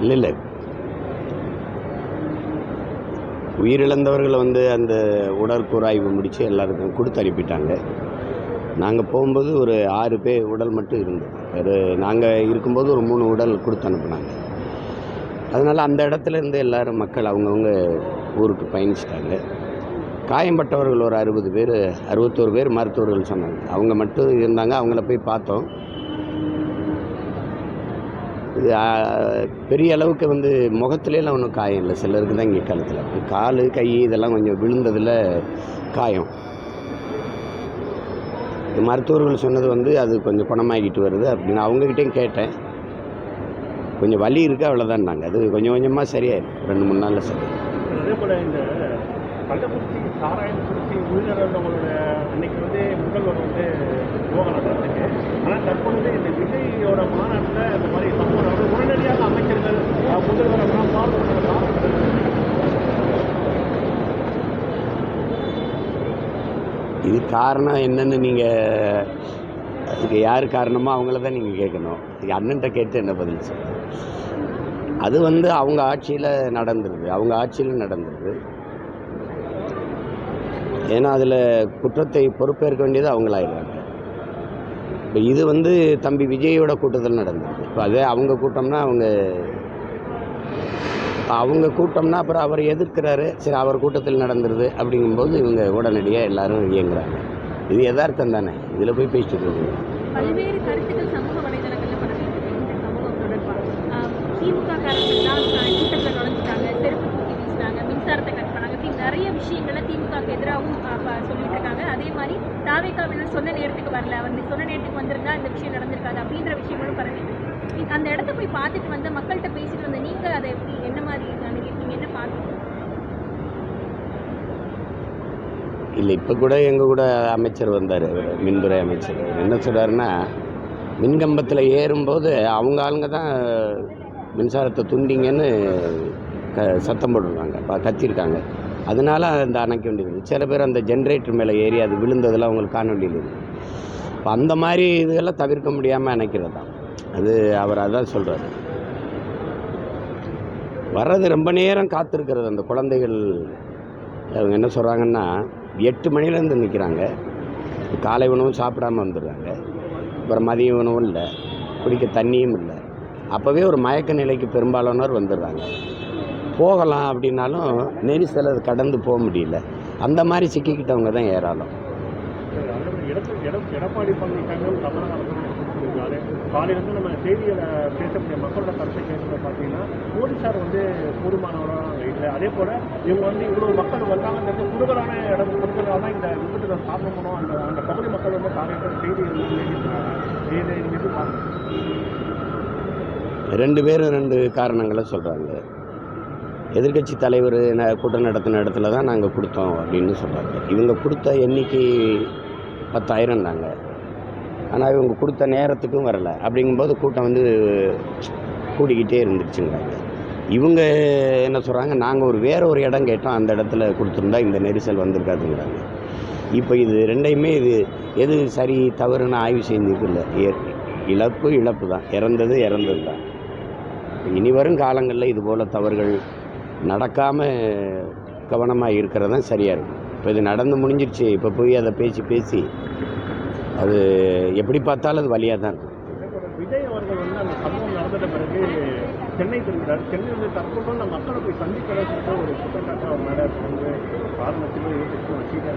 இல்லை இல்லை. உயிரிழந்தவர்களை வந்து அந்த உடற்கூறாய்வு முடித்து எல்லாருக்கும் கொடுத்து அனுப்பிட்டாங்க. நாங்கள் போகும்போது ஒரு ஆறு பேர் உடல் மட்டும் இருந்தது. ஒரு நாங்கள் இருக்கும்போது ஒரு மூணு உடல் கொடுத்து அனுப்புனாங்க. அதனால் அந்த இடத்துலேருந்து எல்லோரும் எல்லாரும் மக்கள் அவங்கவுங்க ஊருக்கு பயணிச்சிட்டாங்க. காயம்பட்டவர்கள் ஒரு அறுபது பேர் அறுபத்தோரு பேர் மருத்துவர்கள் சொன்னாங்க. அவங்க மட்டும் இருந்தாங்க அவங்கள போய் பார்த்தோம். இது பெரிய அளவுக்கு வந்து முகத்துலலாம் ஒன்றும் காயம் இல்லை. சிலருக்கு தான் இங்கே கழுத்தில். கால் கை இதெல்லாம் கொஞ்சம் விழுந்ததில் காயம். இது மருத்துவர்கள் சொன்னது வந்து அது கொஞ்சம் குணமாகிட்டு வருது அப்படின்னு அவங்கக்கிட்டையும் கேட்டேன். கொஞ்சம் வலி இருக்குது அவ்வளோதான்னாங்க அது கொஞ்சம் கொஞ்சமாக சரியாயிடும் ரெண்டு மூணு நாளில் சரி. அதே இந்த கள்ளக்குறிச்சி சாராயம் குறிச்சி உயிரிழந்தவங்களோட அன்னைக்கு வந்து முதல்வர் வந்து யோகா நடந்துச்சு ஆனால் தற்பொழுது இந்த விஜயோட மாநாட்டில் இந்த மாதிரி சம்பவம் நடந்து உடனடியாக அமைச்சர்கள் முதல்வர் எல்லாம் பார்க்கணும் இது காரணம் என்னன்னு நீங்கள் இதுக்கு யார் காரணமோ அவங்கள தான் நீங்கள் கேட்கணும். இது அண்ணன்ட்ட கேட்டு என்ன பதில் சொல்லுங்கள் அது வந்து அவங்க ஆட்சியில் நடந்துருது. அவங்க ஆட்சியில் நடந்துருது. ஏன்னா அதில் குற்றத்தை பொறுப்பேற்க வேண்டியது அவங்களாயிடுறாங்க. இப்போ இது வந்து தம்பி விஜயோட கூட்டத்தில் நடந்தது இப்போ அதே அவங்க கூட்டம்னா அவங்க அவங்க கூட்டம்னா அப்புறம் அவர் எதிர்க்கிறாரு. சரி அவர் கூட்டத்தில் நடந்துருது அப்படிங்கும்போது இவங்க உடனடியாக எல்லாரும் இயங்குறாங்க. இது யதார்த்தம் தானே? இதில் போய் பேசிட்டு இருக்கீங்க. பல்வேறு கருத்துக்கள் சமூக வலைதளங்களில் திமுக காரர்கள் தான் கூட்டத்தில் செருப்பு தூக்கி வீசினாங்க மின்சாரத்தை கட் பண்ணாங்க இப்படி நிறைய விஷயங்களை திமுகக்கு எதிராகவும் சொல்லிட்டு இருக்காங்க அதே மாதிரி தாவேக்காவினர் சொன்ன நேரத்துக்கு வரல. அவர் சொன்ன நேரத்துக்கு வந்திருந்தா இந்த விஷயம் நடந்திருக்காது அப்படின்ற விஷயங்களும் பரவிட்டு அந்த இடத்த போய் பார்த்துட்டு வந்து மக்கள்கிட்ட பேசிட்டு வந்த நீங்க அதை எப்படி என்ன மாதிரி நீங்கள் என்ன பார்த்துட்டு இல்லை இப்போ கூட எங்கள் கூட அமைச்சர் வந்தார். மின்துறை அமைச்சர். என்ன சொல்கிறாருன்னா மின்கம்பத்தில் ஏறும்போது அவங்க ஆளுங்க தான் மின்சாரத்தை துண்டிங்கன்னு க சத்தம் போட்டுருக்காங்க. ப கத்திருக்காங்க. அதனால அந்த அணைக்க வேண்டியது சில பேர் அந்த ஜென்ரேட்டர் மேலே ஏறி அது விழுந்ததெல்லாம் அவங்களுக்கு காண வேண்டியது இப்போ அந்த மாதிரி இதெல்லாம் தவிர்க்க முடியாமல் அணைக்கிறது தான். அது அவர் அதான் சொல்கிறாரு வர்றது ரொம்ப நேரம் காத்திருக்கிறது. அந்த குழந்தைகள் அவங்க என்ன சொல்கிறாங்கன்னா எட்டு மணிலேருந்து நிற்கிறாங்க காலை உணவும் சாப்பிடாம வந்துடுறாங்க. அப்புறம் மதிய உணவும் இல்லை. குடிக்க தண்ணியும் இல்லை. அப்போவே ஒரு மயக்க நிலைக்கு பெரும்பாலானோர் வந்துடுறாங்க. போகலாம் அப்படின்னாலும் நெரிசல் அது கடந்து போக முடியல. அந்த மாதிரி சிக்கிக்கிட்டவங்க தான் ஏராளம். எடப்பாடி எடப் எடப்பாடி பழனிசாமியும் தமிழக அரசும் சொல்லியிருக்காரு காலையிலேருந்து நம்ம செய்தியில் பேசக்கூடிய மக்களோட கருத்தை கேட்கறது பார்த்தீங்கன்னா போலீஸார் வந்து போதுமானவராக இல்லை அதே போல் இவங்க வந்து இவ்வளோ மக்கள் வந்தாங்கன்றது குறுகலான இடம் கொடுக்கறதால தான் இந்த விபத்துல காரணம் பண்ணோம் அந்த அந்த பகுதி மக்கள் வந்து காலையில் செய்தி எழுதியிருக்காங்க இதை இது ரெண்டு பேரும் ரெண்டு காரணங்களை சொல்கிறாங்க எதிர்க்கட்சி தலைவர் ந- கூட்டம் நடத்தின இடத்துல தான் நாங்கள் கொடுத்தோம் அப்படின்னு சொல்கிறாங்க இவங்க கொடுத்த எண்ணிக்கை பத்தாயிரம் தாங்க. ஆனால் இவங்க கொடுத்த நேரத்துக்கும் வரலை. அப்படிங்கும்போது கூட்டம் வந்து கூடிக்கிட்டே இருந்துச்சுங்கிறாங்க இவங்க என்ன சொல்கிறாங்க நாங்கள் ஒரு வேறு ஒரு இடம் கேட்டோம் அந்த இடத்துல கொடுத்துருந்தா இந்த நெரிசல் வந்திருக்காதுங்கிறாங்க. இப்போ இது ரெண்டையுமே இது எது சரி தவறுன்னு ஆய்வு செஞ்சது இழப்பு இழப்பு தான் இறந்தது இறந்தது தான் இனி வரும் காலங்களில் இது போல் தவறுகள் நடக்காமல் கவனமாக இருக்கிறது தான் சரியாக இருக்கும். இப்போ இது நடந்து முடிஞ்சிருச்சு. இப்போ போய் அதை பேசி பேசி அது எப்படி பார்த்தாலும் அது வழியாக தான் இருக்கும். விஜய் அவர்கள் வந்து அந்த சம்பவம் நடந்த பிறகு சென்னை திரும்பினார் சென்னை தற்போது அந்த மக்களை போய் சந்திக்கிறத ஒரு குற்றச்சாட்டு அவர் மேலே வந்து யோசிச்சு இதை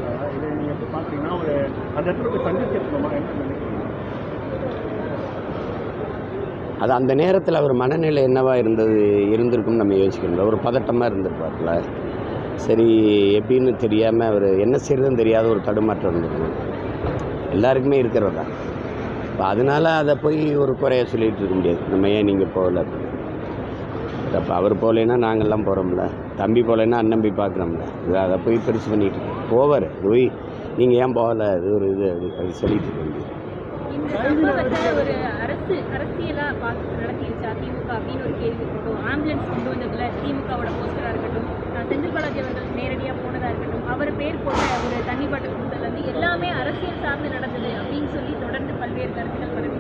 நீங்கள் எப்படி பார்த்தீங்கன்னா ஒரு அந்த இடத்துல போய் சந்திச்சிருக்கோமா என்ன நினைக்கிறீங்க? அது அந்த நேரத்தில் அவர் மனநிலை என்னவா இருந்தது இருந்திருக்கும்னு நம்ம யோசிக்கணும். ஒரு பதட்டமாக இருந்திருப்பார்ல. சரி எப்படின்னு தெரியாமல் அவர் என்ன செய்யறதுன்னு தெரியாத ஒரு தடுமாற்றம் இருந்திருக்கும். எல்லாருக்குமே இருக்கிறது தான். இப்போ அதனால் அதை போய் ஒரு குறைய சொல்லிகிட்டு இருக்க முடியாது. நம்ம ஏன் நீங்கள் போகல அப்போ அவர் போகலைன்னா நாங்கள்லாம் போகிறோம்ல தம்பி போகலைன்னா அண்ணம்பி பார்க்குறோம்ல. இது அதை போய் பெருசு பண்ணிட்டு இருக்கோம். போவார். போய் நீங்கள் ஏன் போகலை? இது ஒரு இது அது அப்படி சொல்லிட்டு இருக்க முடியாது. அரசு அரசியலா பார்த்து நடத்திருச்சா திமுக அப்படின்னு ஒரு கேள்வி இருக்கும் ஆம்புலன்ஸ் கொண்டு வந்ததுல திமுகவோட போஸ்டரா இருக்கட்டும் செந்தில் பாலாஜி அவர்கள் நேரடியாக போனதாக இருக்கட்டும் அவர் பேர் போட்ட ஒரு தண்ணி பாட்டில் கொடுத்ததுலேருந்து எல்லாமே அரசியல் சார்ந்து நடந்தது அப்படின்னு சொல்லி தொடர்ந்து பல்வேறு கருத்துக்கள் பரவி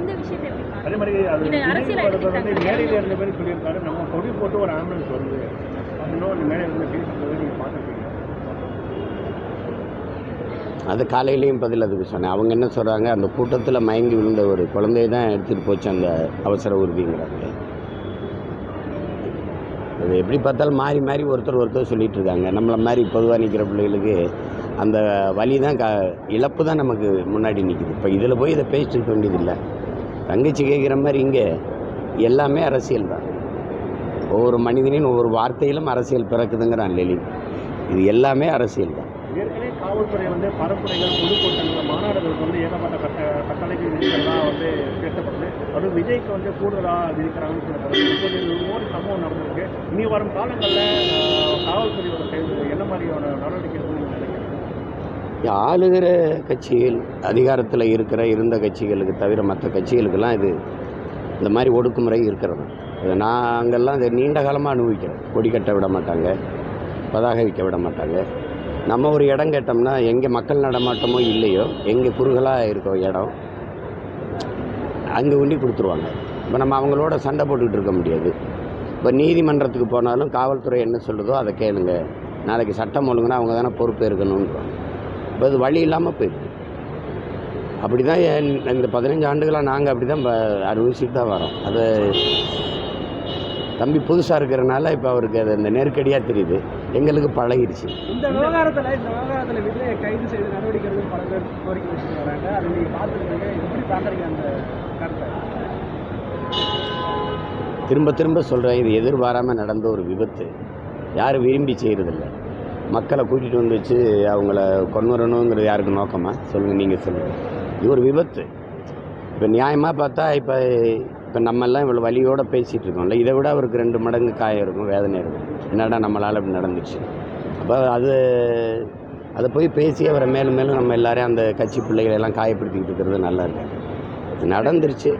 இந்த விஷயத்தை எப்படி அதே மாதிரி இது அரசியல் எடுத்துக்கிட்டாங்க. மேடையில் இருந்த பேர் சொல்லியிருக்காரு. நம்ம கொடி போட்டு ஒரு ஆம்புலன்ஸ் வருது. அப்படின்னா மேடையில் இருந்து நீங்கள் பார்த்துருக்கீங்க. அது காலையிலையும் பதில் அதுக்கு சொன்னேன். அவங்க என்ன சொல்கிறாங்க அந்த கூட்டத்தில் மயங்கி விழுந்த ஒரு குழந்தைய தான் எடுத்துகிட்டு போச்சு அந்த அவசர உறுதிங்கிறாங்க. அது எப்படி பார்த்தாலும் மாறி மாறி ஒருத்தர் ஒருத்தர் சொல்லிகிட்டு இருக்காங்க. நம்மளை மாதிரி பொதுவாக நிற்கிற பிள்ளைகளுக்கு அந்த வழி தான் க இழப்பு தான் நமக்கு முன்னாடி நிற்கிது இப்போ இதில் போய் இதை பேசிட்டு இருக்க வேண்டியதில்லை. தங்கச்சி கேட்குற மாதிரி இங்கே எல்லாமே அரசியல் தான். ஒவ்வொரு மனிதனின் ஒவ்வொரு வார்த்தையிலும் அரசியல் பிறக்குதுங்கிறான் லெலின் இது எல்லாமே அரசியல் தான். காவல்துறை வந்து பரப்புரைகள் பொதுக்கூட்டங்கள் மாநாடுகளுக்கு வந்து ஏகப்பட்ட கட்ட கட்டளைகள் விதிகள்லாம் வந்து பேசப்படுது. அதுவும் விஜய்க்கு வந்து கூடுதலாக விதிக்கிறாங்கன்னு சொல்லப்படுது. இப்போது ஒரு சம்பவம் நடந்திருக்கு. இனி வரும் காலங்களில் காவல்துறையோட செயல் என்ன மாதிரியான நடவடிக்கை ஆளுகிற கட்சிகள் அதிகாரத்தில் இருக்கிற இருந்த கட்சிகளுக்கு தவிர மற்ற கட்சிகளுக்கெல்லாம் இது இந்த மாதிரி ஒடுக்குமுறை இருக்கிறது. நாங்கள்லாம் இதை நீண்ட காலமாக அனுபவிக்கிறோம். கொடி கட்ட விட மாட்டாங்க பதாகை வைக்க விட மாட்டாங்க. நம்ம ஒரு இடம் கேட்டோம்னா எங்கே மக்கள் நடமாட்டமோ இல்லையோ எங்கே குறுகலாக இருக்கோ இடம் அங்கே உண்டி கொடுத்துருவாங்க. இப்போ நம்ம அவங்களோட சண்டை போட்டுக்கிட்டு இருக்க முடியாது. இப்போ நீதிமன்றத்துக்கு போனாலும் காவல்துறை என்ன சொல்லுதோ அதை கேளுங்க. நாளைக்கு சட்டம் ஒழுங்குனா அவங்க தானே பொறுப்பு இப்போ அது வழி இல்லாமல் போயிடுது. அப்படி தான் இந்த பதினஞ்சு ஆண்டுகளாக நாங்கள் அப்படி தான் அனுபவிச்சுட்டு தான் வரோம். அது தம்பி புதுசாக இருக்கிறனால இப்போ அவருக்கு அது அந்த நெருக்கடியாக தெரியுது. எங்களுக்கு பழகிடுச்சு. இந்த விவகாரத்தில் இந்த விவகாரத்தில் விஜயை கைது செய்து நடவடிக்கை பல பேர் கோரிக்கை வச்சுட்டு வராங்க அதை நீங்கள் பார்த்துருக்கீங்க எப்படி பார்க்குறீங்க அந்த கருத்தை? திரும்ப திரும்ப சொல்கிறேன் இது எதிர்பாராமல் நடந்த ஒரு விபத்து. யாரும் விரும்பி செய்கிறதில்ல மக்களை கூட்டிகிட்டு வந்து வச்சு அவங்கள கொண்டுறணுங்கிறது யாருக்கு நோக்கமா? சொல்லுங்கள் நீங்கள் சொல்லுங்கள் இது ஒரு விபத்து. இப்போ நியாயமாக பார்த்தா இப்போ இப்போ நம்மெல்லாம் இவ்வளோ வலியோடு பேசிகிட்டு இருக்கோம்ல இதை விட அவருக்கு ரெண்டு மடங்கு காயம் இருக்கும் வேதனை இருக்கும். என்னடா நம்மளால் இப்படி நடந்துச்சு? அப்போ அது அதை போய் பேசி அவரை மேலும் மேலும் நம்ம எல்லாரையும் அந்த கட்சி பிள்ளைகளை எல்லாம் காயப்படுத்திக்கிட்டு இருக்கிறது நல்லா இருக்கு. நடந்துருச்சு.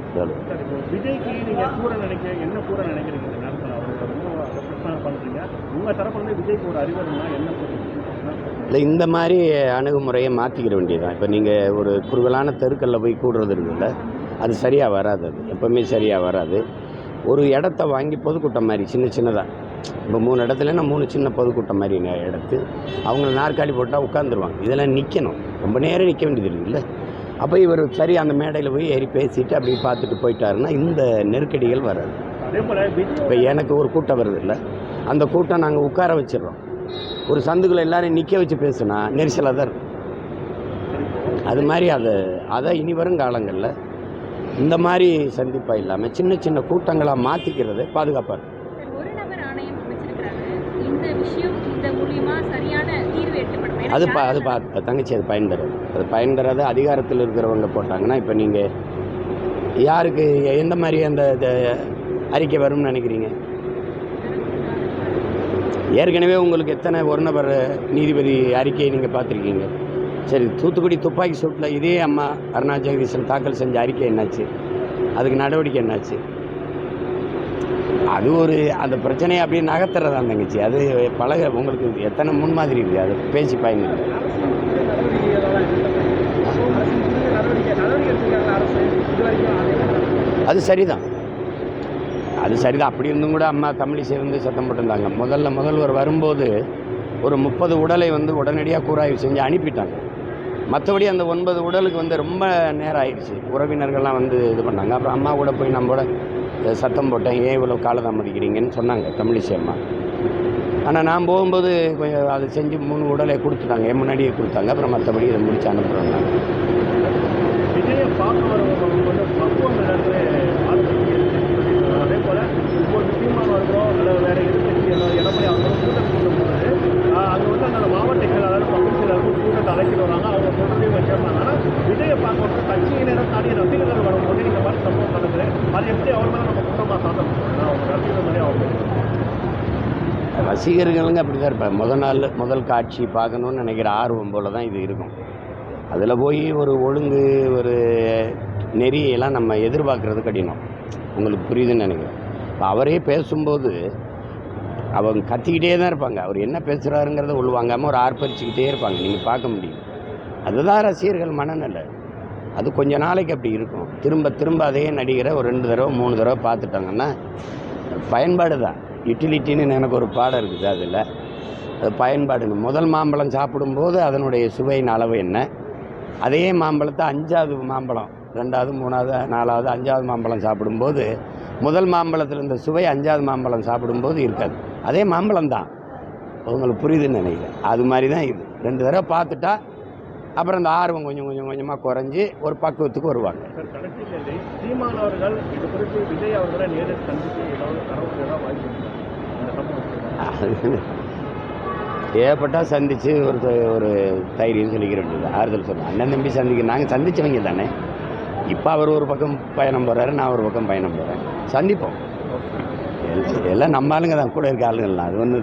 இல்லை இந்த மாதிரி அணுகுமுறையை மாற்றிக்கிற வேண்டியதுதான். இப்போ நீங்கள் ஒரு குறுகலான தெருக்களில் போய் கூடுறது இருக்குல்ல அது சரியாக வராது அது. எப்போவுமே சரியாக வராது. ஒரு இடத்த வாங்கி பொதுக்கூட்டம் மாதிரி சின்ன சின்னதாக இப்போ மூணு இடத்துலன்னா மூணு சின்ன பொதுக்கூட்டம் மாதிரி எடுத்து அவங்கள நாற்காலி போட்டால் உட்காந்துருவாங்க இதெல்லாம் நிற்கணும் ரொம்ப நேரம் நிற்க வேண்டியது இருக்குல்ல அப்போ இவர் சரி அந்த மேடையில் போய் ஏறி பேசிட்டு அப்படி பார்த்துட்டு போயிட்டாருன்னா இந்த நெருக்கடிகள் வராது. இப்போ எனக்கு ஒரு கூட்டம் வருது இல்லை? அந்த கூட்டம் நாங்கள் உட்கார வச்சிடறோம். ஒரு சந்துக்குள்ள எல்லாரையும் நிற்க வச்சு பேசுனா நெரிசலாக தான் இருக்கும். அது மாதிரி அதை அதை இனி வரும் காலங்களில். இந்த மாதிரி சந்திப்பாக இல்லாமல் சின்ன சின்ன கூட்டங்களாக மாற்றிக்கிறது பாதுகாப்பாக இருக்கும் அது ப அது பா தங்கச்சி அது பயன் தராது அது பயன் தராது அதிகாரத்தில் இருக்கிறவங்க போட்டாங்கன்னா இப்போ நீங்கள் யாருக்கு எந்த மாதிரி அந்த அறிக்கை வரும்னு நினைக்கிறீங்க? ஏற்கனவே உங்களுக்கு எத்தனை ஒரு நபர் நீதிபதி அறிக்கையை நீங்கள் பார்த்துருக்கீங்க? சரி தூத்துக்குடி துப்பாக்கி சூட்டில் இதே அம்மா அருணா ஜெகதீசன் தாக்கல் செஞ்ச அறிக்கை என்னாச்சு? அதுக்கு நடவடிக்கை என்னாச்சு? அது ஒரு அந்த பிரச்சனையை அப்படியே நகர்த்துறதா தங்கச்சி? அது பழக உங்களுக்கு எத்தனை முன்மாதிரி இருக்குது? அது பேசி பயன் அது அது சரிதான். அது சரிதான். அப்படி இருந்தும் கூட அம்மா தமிழிசை வந்து சத்தம் போட்டிருந்தாங்க. முதல்ல முதல்வர் வரும்போது ஒரு முப்பது உடலை வந்து உடனடியாக கூறாய்வு செஞ்சு அனுப்பிட்டாங்க. மற்றபடி அந்த ஒன்பது உடலுக்கு வந்து ரொம்ப நேரம் ஆயிடுச்சு. உறவினர்கள்லாம் வந்து இது பண்ணாங்க. அப்புறம் அம்மா கூட போய் நம்ம கூட சத்தம் போட்டேன். ஏன் இவ்வளோ காலதாமதிக்கிறீங்கன்னு சொன்னாங்க தமிழிசை அம்மா. ஆனால் நான் போகும்போது கொஞ்சம் அதை செஞ்சு மூணு உடலை கொடுத்துட்டாங்க. என் முன்னாடியே கொடுத்தாங்க. அப்புறம் மற்றபடி இதை முடிச்சு அனுப்புகிறோம் நாங்கள் விஜயை பார்க்க வரவங்க வந்து பக்குவம் இடத்துல ஆதரவு அதே போல் இப்போ சீமான் வருகிறோம் இல்லை வேறு எதிர்கட்சி எல்லாம் எடப்பாடி அவங்களும் கூட்டம் கூட்டும்போது அங்கே வந்து அந்த மாவட்டங்கள் அதாவது பகுதி செயலர்கள் கூட்டத்தை அழைச்சிட்டு வராங்க அவங்க சொல்கிறதையும் வச்சிருந்தாங்க ஆனால் விஜயை பார்க்க வந்து கட்சியினரும் தாண்டி ரசிகர்கள் வரும்போது இந்த மாதிரி சம்பவம் நடக்குது அது எப்படி அவர் மேலே நம்ம குற்றமாக சாதம் அவங்க ரசிகர்கள் மேலே அவங்க ரசிகர்களுங்க அப்படி தான் இருப்பாங்க. முதல் நாள் முதல் காட்சி பார்க்கணுன்னு நினைக்கிற ஆர்வம் போல் தான் இது இருக்கும். அதில் போய் ஒரு ஒழுங்கு ஒரு நெறியெல்லாம் நம்ம எதிர்பார்க்குறது கடினம். உங்களுக்கு புரியுதுன்னு நினைக்கிறேன். இப்போ அவரே பேசும்போது அவங்க கத்திக்கிட்டே தான் இருப்பாங்க. அவர் என்ன பேசுகிறாருங்கிறத உள்வாங்காமல் ஒரு ஆர்ப்பரிச்சுக்கிட்டே இருப்பாங்க. நீங்கள் பார்க்க முடியும். அதுதான் ரசிகர்கள் மனநிலை. அது கொஞ்ச நாளைக்கு அப்படி இருக்கும். திரும்ப திரும்ப அதே நடிகரை ஒரு ரெண்டு தடவை மூணு தடவை பார்த்துட்டாங்கன்னா பயன்பாடு தான் யூட்டிலிட்டின்னு எனக்கு ஒரு பாடம் இருக்குது அதில். அது பயன்பாடுங்க. முதல் மாம்பழம் சாப்பிடும்போது அதனுடைய சுவையின் அளவு என்ன? அதே மாம்பழத்தை அஞ்சாவது மாம்பழம் ரெண்டாவது மூணாவது நாலாவது அஞ்சாவது மாம்பழம் சாப்பிடும்போது முதல் மாம்பழத்தில் இருந்த சுவை அஞ்சாவது மாம்பழம் சாப்பிடும்போது இருக்காது. அதே மாம்பழம் தான். உங்களுக்கு புரியுதுன்னு நினைக்கிறேன். அது மாதிரி தான் இது. ரெண்டு தடவை பார்த்துட்டா அப்புறம் இந்த ஆர்வம் கொஞ்சம் கொஞ்சம் கொஞ்சமாக குறைஞ்சி ஒரு பக்குவத்துக்கு வருவாங்க. சீமான் அவர்கள் இது குறித்து விஜய் அவர்களை நேரில் சந்தித்து தேவைப்பட்டால் சந்தித்து ஒரு ஒரு தைரியம் சொல்லிக்கிற வேண்டியது ஆறுதல் சொல்லுவோம் அண்ணன் தம்பி சந்திக்க நாங்கள் சந்திச்சவங்க தானே. இப்போ அவர் ஒரு பக்கம் பயணம் போகிறாரு நான் ஒரு பக்கம் பயணம் போகிறேன் சந்திப்போம். எல்லாம் நம்ம ஆளுங்க தான். கூட இருக்க ஆளுங்கள்லாம் அது ஒன்று